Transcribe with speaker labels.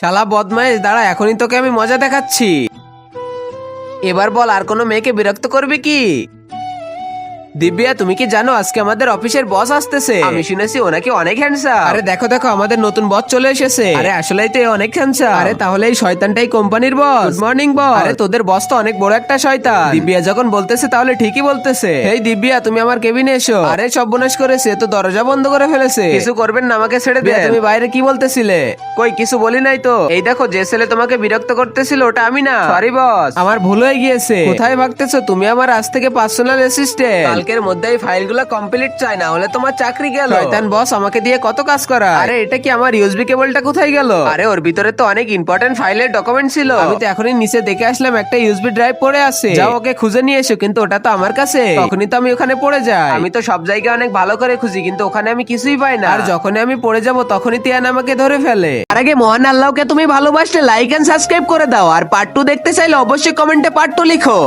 Speaker 1: শালা বদমাইশ, দাঁড়া, এখনই তোকে আমি মজা দেখাচ্ছি। এবার বল, আর কোনো মেয়েকে বিরক্ত করবে কি? দিব্যা তুমি কি জানো আজকে আমাদের অফিসের বস আসতেছে? আমি শুনেছি ওনাকে অনেক হ্যান্ডসাম আরে দেখো দেখো আমাদের নতুন বস চলে এসেছে। আরে আসলেই তো এ অনেক হ্যান্ডসাম আরে তাহলে এই শয়তানটাই কোম্পানির বস। গুড মর্নিং বস আরে তোদের বস তো অনেক বড় একটা শয়তান। দিব্যা যখন বলতেছে তাহলে ঠিকই বলতেছে। এই দিব্যা তুমি আমার কেবিনে এসো। আরে সব বোনাস করেছে তো দরজা বন্ধ করে ফেলেছে। কিছু করবেন না আমাকে ছেড়ে দিয়ে তুমি বাইরে কি বলতেছিলে? কই কিছু বলি নাই তো? এই দেখো যে ছেলে তোমাকে বিরক্ত করতেছিল ওটা আমি না। সরি বস আমার ভুল হয়ে গিয়েছে। কোথায় ভাগতেছো? তুমি আমার আজ থেকে পার্সোনাল অ্যাসিস্ট্যান্ট কালকের মধ্যে এই ফাইলগুলো কমপ্লিট চাই না হলে তোমার চাকরি গেল। শয়তান বস আমাকে দিয়ে কত কাজ করা আরে এটা কি আমার ইউএসবি কেবলটা কোথায় গেল? আরে ওর ভিতরে তো অনেক ইম্পর্টেন্ট ফাইলের ডকুমেন্ট ছিল। আমি তো এখনই নিচে দেখে আসলাম একটা ইউএসবি ড্রাইভ পড়ে আছে। যাও ওকে খুঁজে নিয়ে এসো কিন্তু ওটা তো আমার কাছে। তখনই তো আমি ওখানে পড়ে যাই। আমি তো সব জায়গায় অনেক ভালো করে খুঁজি কিন্তু ওখানে আমি কিছুই পাই না। আর যখনই আমি পড়ে যাব তখনই তিয়ান আমাকে ধরে ফেলে। আর আগে মহান আল্লাহকে তুমি ভালোবাসলে লাইক এন্ড সাবস্ক্রাইব করে দাও। আর পার্ট টু দেখতে চাইলে অবশ্যই কমেন্টে পার্ট টু লিখো।